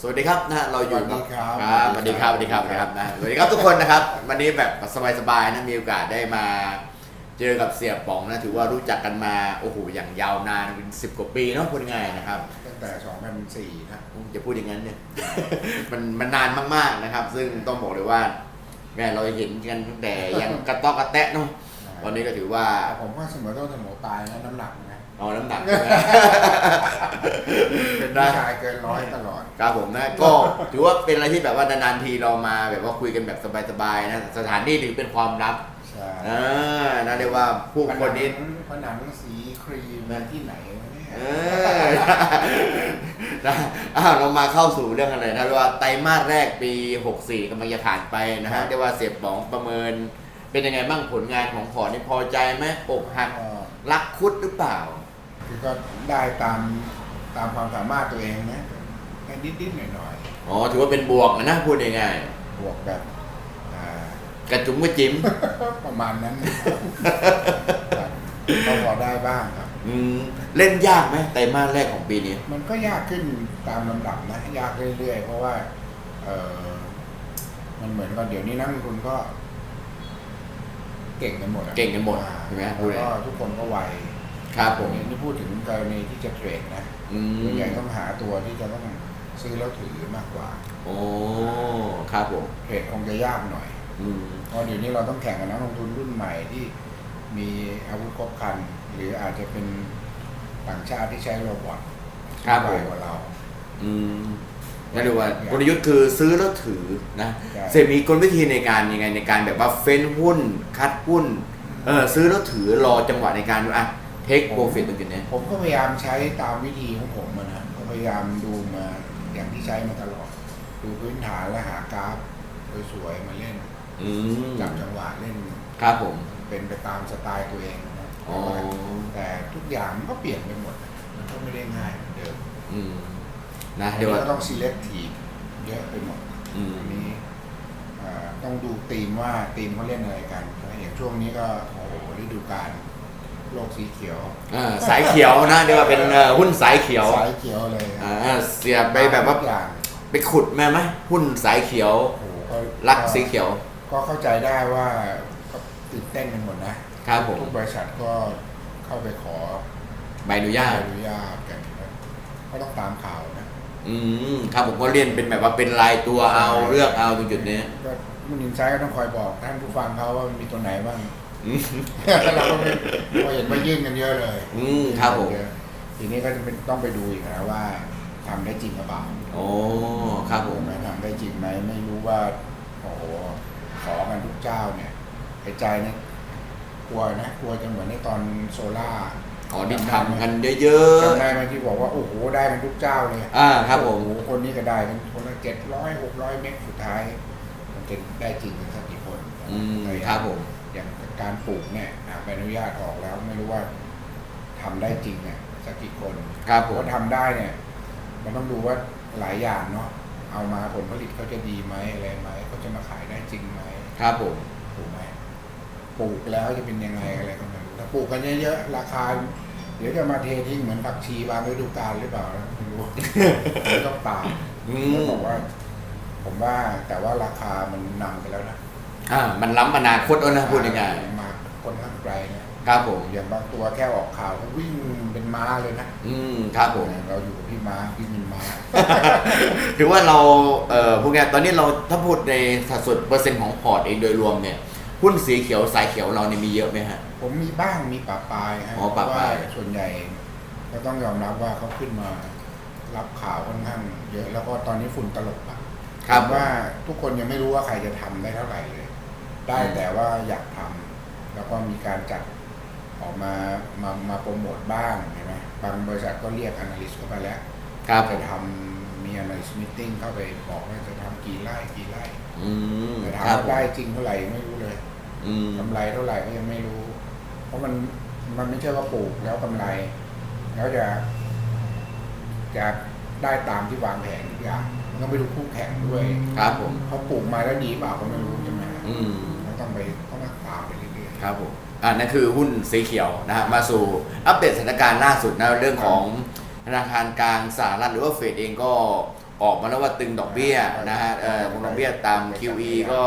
สวัสดีครับนะฮะเราอยู่กับสวัสดีครับสวัสดีครับสวัสดีครับสวัสดีครับนะสวัสดีครับทุกคนนะครับ วันนี้แบบสบายๆนะมีโอกาสได้มา เจอกับเสียป๋องนะถือว่ารู้จักกันมาโอ้โหอย่างยาวนานเป็นสิบกว่าปีเนาะคนง่ายนะครับ ตั้งแต่ 2004นะอย่าพูดอย่างนั้นเนี่ยมันมันนานมากๆนะครับ ซึ่งต้องบอกเลยว่าแม่เราเห็นกันตั้งแต่ยังกระต๊อกกระแตะเนาะตอนนี้ก็ถือว่าแต่ผมว่าเสมอต้นเสมอปลายนะน้ำหนักนะ เอาน้ำหนักใช่ไหมเป็นผู้ชายเกินร้อยตลอด ครับผมนะก็ถือว่าเป็นอะไรที่แบบว่านานๆทีเรามาแบบว่าคุยกันแบบสบายๆนะสถานที่ถือเป็นความลับใช่อ่านะเรียกว่าผู้คนนี้ ผนังสีครีมนะที่ไหนวะเนี่ยเออนะอ้าวเรามาเข้าสู่เรื่องอะไรนะเรียกว่าไตรมาสแรกปี 64กำลังจะผ่านไปนะฮะเรียกว่าเสียบป๋องประเมิน เป็นยังไงบ้างผลงานของพอร์ตนี่พอใจไหมอกหักก็รักคุดหรือเปล่า คือก็ได้ตามตามความสามารถตัวเองนะได้นิดๆหน่อยอ๋อถือว่าเป็นบวกนะพูดง่ายๆบวกแบบอ่า ๆกระจุ๋มกระจิ๋ม ประมาณนั้นครับก็พอได้บ้างครับ อืมเล่นยากไหมไตรมาสแรกของปีนี้ มันก็ยากขึ้นตามลำดับนะยากเรื่อยๆ เพราะว่า เออมันเหมือนกับเดี๋ยวนี้นักลงทุนก็ เก่งกันหมดอะเก่งกันหมดอ่าใช่ไหม แล้วก็ทุกคนก็ไว ครับผมนี่พูดถึงกรณีที่จะเทรดนะอืส่วนใหญ่มต้องหาตัวที่จะต้องซื้อแล้วถือมากกว่า โอ้ ครับผม เทรดคงจะยากหน่อยอืมเพราะเดี๋ยวนี้เราต้องแข่งกับนักลงทุนรุ่นใหม่ที่มีอาวุธครบครัน หรืออาจจะเป็นต่างชาติที่ใช้โรบอทครับผไวมกว่าเรา อืมนั่นเรียกว่ากลยุทธ์คือซื้อแล้วถือนะใช่เสร็จมีกลวิธีในการยังไงในการแบบว่าเฟ้นหุ้น คัดหุ้น เออซื้อแล้วถือรอจังหวะในการอะ เทคโปรฟิตตรงจุดนี้ ผมก็พยายามใช้ตามวิธีของผมอะนะก็พยายามดูมาอย่างที่ใช้มาตลอด ดูพื้นฐานและหากราฟสวยๆมาเล่นอืมจับจังหวะเล่นครับผม เป็นไปตามสไตล์ตัวเองนะอ๋อ แต่ทุกอย่างมันก็เปลี่ยนไปหมดมันก็ไม่ได้ง่ายเหมือนเดิมอืมนะอันเดี๋ยวนี้ว่าก็ต้อง selective เยอะไปหมด อืม อันนี้อ่าต้องดูธีมว่าธีมเขาเล่นอะไรกัน อย่างช่วงนี้ก็โอ้โหฤดูกาล โลกสีเขียวอ่าสายเขียวนะเดี๋ยวว่าเป็นเอ่อหุ้นสายเขียวสายเขียวเลยอ่าเสียไปแบบว่าทุกอย่างไปขุดมาไหมหุ้นสายเขียว โอ้โหก็รักสีเขียวก็เข้าใจได้ว่าก็ตื่นเต้นกันหมดนะครับผมทุกบริษัทก็เข้าไปขอใบอนุญาตอนุญาตกันนะก็ต้องตามข่าวนะอืมครับผมก็เรียนเป็นแบบว่าเป็นรายตัวเอาเลือกเอาตรงจุดนี้ ก็มันอินไซต์ก็ต้องคอยบอกท่านผู้ฟังเขาว่ามีตัวไหนบ้าง อืมเราก็ไม่พอเห็นมายื่นกันเยอะเลยอืมครับผมทีนี้ก็จะเป็นต้องไปดูอีกนะว่าทำได้จริงหรือเปล่าโอ้ครับผมไหมทำได้จริงไหมไม่รู้ว่าโอ้โหขอกันทุกเจ้าเนี่ยไอ้ใจเนี่ยกลัวนะกลัวจะเหมือนในตอนโซล่าขอที่ทำกันเยอะจำได้ไหมที่บอกว่าโอ้โหได้กันทุกเจ้าเลย ๆ อ่าครับผม โอ้โหคนนี้ก็ได้กันคนละเจ็ดร้อยหกร้อยเมตรสุดท้าย มันจะได้จริงกันสักกี่คนอืมครับผม อย่างการปลูกเนี่ยอะใบอนุญาตออกแล้วไม่รู้ว่าทำได้จริงเนี่ยสักกี่คนครับผมถ้าทำได้เนี่ย มันต้องดูว่าหลายอย่างเนาะเอามาผลผลิตเขาจะดีไหมอะไรไหมเขาจะมาขายได้จริงไหมครับผมถูกไหมปลูกแล้วจะเป็นยังไงอะไรก็ไม่รู้ถ้าปลูกกันเยอะๆราคาเดี๋ยวจะมาเททิ้งเหมือนผักชีบางฤดูกาลหรือเปล่านะไม่รู้ต้องตามอืแล้วมบอกว่า ผมว่าแต่ว่าราคามันนำไปแล้วนะ อ่ามันล้ำอนาคตแล้วนะพูดง่ายมาคนข้างไกลนะครับผมอย่างบางตัวแค่ออกข่าวก็วิ่งเป็นม้าเลยนะ อืมครับผมเราอยู่กับพี่ม้าพี่มินม้าถือว่าเราเอ่อพูดง่ายๆตอนนี้เราถ้าพูดในสัดส่วนเปอร์เซ็นต์ของพอร์ตเองโดยรวมเนี่ยหุ้นสีเขียวสายเขียวเราเนี่ยมีเยอะไหมฮะ ผมมีบ้างมีป่าปลายฮะอ๋อปะปลายเพระว่ส่วนใหญ่ก็ต้องยอมรับว่าเขาขึ้นมารับข่าวค่อนข้างเยอะแล้วก็ตอนนี้ฝุ่นตลบอะครับผมว่าทุกคนยังไม่รู้ว่าใครจะทำได้เท่าไหร่เลย ได้อืมแต่ว่าอยากทำแล้วก็มีการจัดออกมามามาโปรโมทบ้างเห็นไหมบางบริษัทก็เรียก analyst เข้าไปแล้วครับผจะมทำมี analyst meeting เข้าไปบอกว่าจะทำกี่ไร่กี่ไร่อืมแต่ถามครับว่าผมได้จริงเท่าไหร่ยังไม่รู้เลยอืมกำไรเท่าไหร่ก็ยังไม่รู้ เพราะมันมันไม่ใช่ว่าปลูกแล้วกำไร แล้วจะ จะได้ตามที่วางแผนทุกอย่างมันต้องไปดูคู่แข่งด้วยครับผมเขาปลูกมาแล้วดีเปล่าก็ไม่รู้ใช่ไหมอืมก็ ต้องไปต้องมาตามไปเรื่อยครับผมอ่านั่นคือหุ้นสีเขียวนะฮะมาสู่อัปเดตสถานการณ์ล่าสุดนะเรื่องของธนาคารกลางสหรัฐหรือว่าเฟดเองก็ออกมาแล้วว่าตึงดอกเบี้ยนะฮะเอ่อคงดอกเบี้ยตาม QE ก็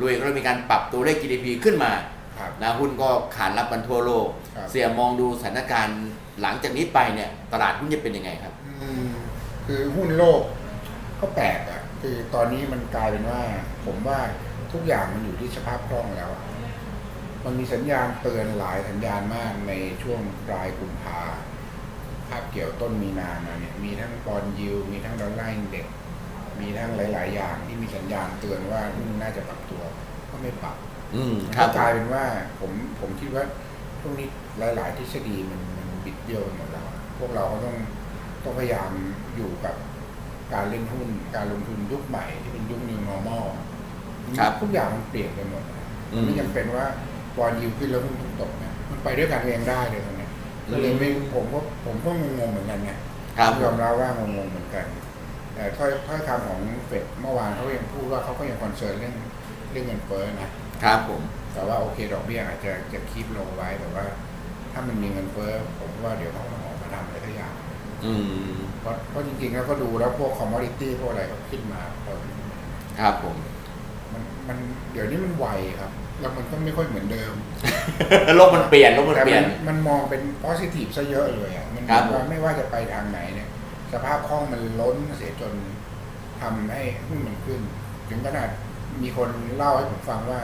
รวยก็เลยมีการปรับตัวเลข GDP ขึ้นมาครับ นะหุ้นก็ขานรับกันทั่วโลก ครับ เสียมองดูสถานการณ์หลังจากนี้ไปเนี่ยตลาดหุ้นจะเป็นยังไงครับ อืมคือหุ้นโลกก็แปลกอะคือตอนนี้มันกลายเป็นว่า ผมว่า ทุกอย่างมันอยู่ที่สภาพคล่องแล้วอะมันมีสัญญาณเตือนหลายสัญญาณมากในช่วงปลายกุมภาภาพเกี่ยวต้นมีนามาเนี่ยมีทั้งบอลยิว มีทั้งดอลลาร์อินเด็กซ์มีทั้งหลาย ๆ อย่างที่มีสัญญาณเตือนว่าหุ้นน่าจะปรับตัวก็ไม่ปรับ อืมมันครัก็บกลายเป็นว่าผมผมคิดว่าช่วงนี้หลาย ๆ ทฤษฎีมันมันบิดเบี้ยวไปหมดแล้วอะพวกเราก็ต้องต้องพยายามอยู่กับการเล่นหุ้นการลงทุนยุคใหม่ที่เป็นยุค new normal ครับ ทุกอย่างมันเปลี่ยนไปหมดอืมมันไม่จำเป็นว่าบอลยิวขึ้นแล้วหุ้นถูกตกเนี่ยมันไปด้วยกันเองได้เลยตรงเนี้ยก็เลยไม่ผมก็ผมก็งงๆเหมือนกันไงครับ ยอมรับว่างงๆเหมือนกันแต่ถ้อยถ้อยคำของเฟดเมื่อวานเขายังพูดว่าเขาก็ยังคอนเซิร์นเรื่องเรื่องเงินเฟ้อนะ ครับผม แต่ว่าโอเคดอกเบี้ยอาจจะจะคีบลงไว้แต่ว่า ถ้ามันมีเงินเฟ้อผมว่าเดี๋ยวเขาต้องออกมาทำอะไรสักอย่างอืม เพราะเพราะจริงๆแล้วก็ดูแล้วพวกคอมมอดิตี้พวกอะไรก็ขึ้นมาพอครับผม มันมันเดี๋ยวนี้มันไวครับ แล้วมันก็ไม่ค่อยเหมือนเดิมโลกมันเปลี่ยนโลกมันแต่เปลี่มัยน นมันมองเป็น positive ซะเยอะเลยอะมันครับว่าไม่ว่าจะไปทางไหนเนี่ย สภาพคล่องมันล้นเสียจนทำให้หุ้นมันขึ้น ถึงขนาดมีคนเล่าให้ผมฟังว่า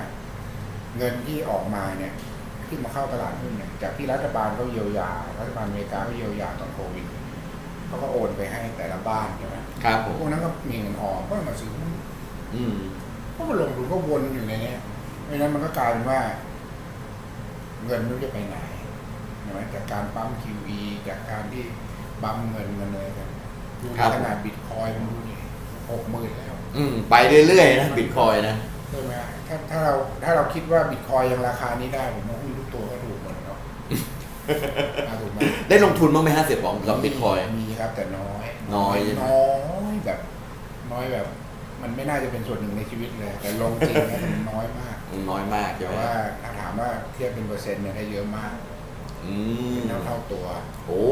เงินที่ออกมาเนี่ย ที่มาเข้าตลาดหุ้นเนี่ยจากที่รัฐบาลเขาเยียวยารัฐบาลอเมริกาเขาเยียวยาตอนโควิดเขาก็โอนไปให้แต่ละบ้านใช่ไหมครับผมพวกนั้นก็มีเงินออมก็มาซื้อหุ้น อืม ก็มาลงทุนก็วนอยู่ในเนี้ยเพราะฉะนั้นมันก็กลายเป็นว่า เงินไม่รู้จะไปไหนใช่ไหมจากการปั๊ม QE จากการที่บัมเงินมันเลยกันดูครับขนาดบิตคอยน์มันดูนี่หกหมื่นแล้วอืมไปเรื่อยๆนะบิตคอยนะ ใช่ไหมถ้าถ้าเราถ้าเราคิดว่าบิตคอยน์ยังราคานี้ได้ผมว่าหุ้นทุกตัวก็ถูกหมดเนาะ อ่าถูกไหม ได้ลงทุนบ้างไหมฮะเสียป๋องกับบิตคอย มีครับแต่น้อยน้อยใช่ไหม น้อยแบบ น้อยแบบ มันไม่น่าจะเป็นส่วนหนึ่งในชีวิตเลย แต่ลงจริงเนี่ยมันน้อยมาก น้อยมากใช่แต่ไหมว่าถ้าถามว่าเทียบเป็นเปอร์เซ็นต์เนี่ยได้เยอะมากอืมเป็นเท่าเท่าตัว โอ้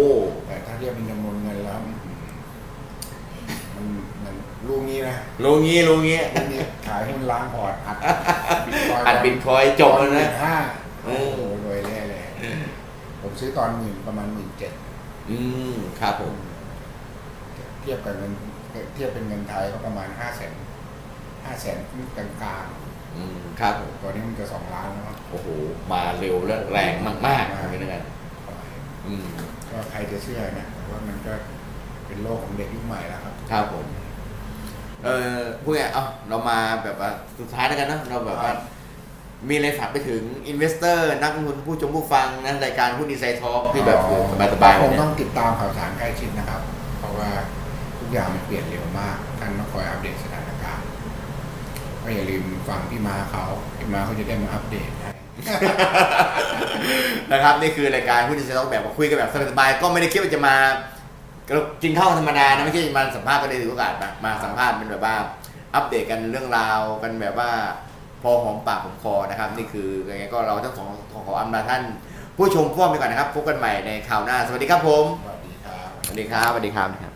แต่ถ้าเทียบเป็นจำนวนเงินแล้วมันมันลูกนี้นะรู้งี้รู้งี้ลูกนี้ขายหุ้นล้างพอร์ตอัดบิตคอยน์อัดบิตคอยจบแล้วนะ ห้าเอโอ้อโหรวยแน่เลยผมซื้อตอนหมื่นประมาณหมื่นเจ็ดอืมครับผม เทียบกับเงิน เทียบเป็นเงินไทยก็ประมาณห้าแสนห้าแสนกลางกลางอืมครับผมๆตอนนี้มันจะสองล้านแล้วมั้งโอ้โหมาเร็วและแรงมากๆเหมือนกันอืมก็ใครจะเชื่อนะแต่ว่ามันก็เป็นโลกของเด็กยุคใหม่แล้วครับครับผม เออพูดง่ายๆเอ้าเรามาแบบว่าสุดท้ายแล้วกันเนอะเราแบบว่ามีอะไรฝากไปถึงอินเวสเตอร์ นักลงทุนผู้ชมผู้ฟังนะรายการหุ้นดีไซน์ทอล์กที่แบบสบายๆคแบบงเนี้ต้อยงติดตามข่าวสารใกล้ชิดนะครับ เพราะว่าทุ กอย่างมันเปลี่ยนเร็วมากท่านต้องคอยอัปเดตสถานการณ์ก็อย่าลืมฟังพี่มาเขาพี่มาเขาจะได้มาอัปเดตให้ นะครับนี่คือรายการหุ้นดีไซน์ทอล์กแบบว่าคุยกันแบบสบายๆก็ไม่ได้คิดว่าจะมากินข้าวธรรมดานะไม่ใช่มาสัมภาษณ์ก็ได้ถือโอกาสมามาสัมภาษณ์เป็นแบบว่าอัปเดตกันเรื่องราวกันแบบว่าพอหอมปากหอมคอนะครับ นี่คือยังไงก็เราทั้งสองขออำลาท่าน ผู้ชมพ่วงไปก่อนนะครับพบกันใหม่ในข่าวหน้า สวัสดีครับผม สวัสดีครับสวัสดีครับสวัสดีครับ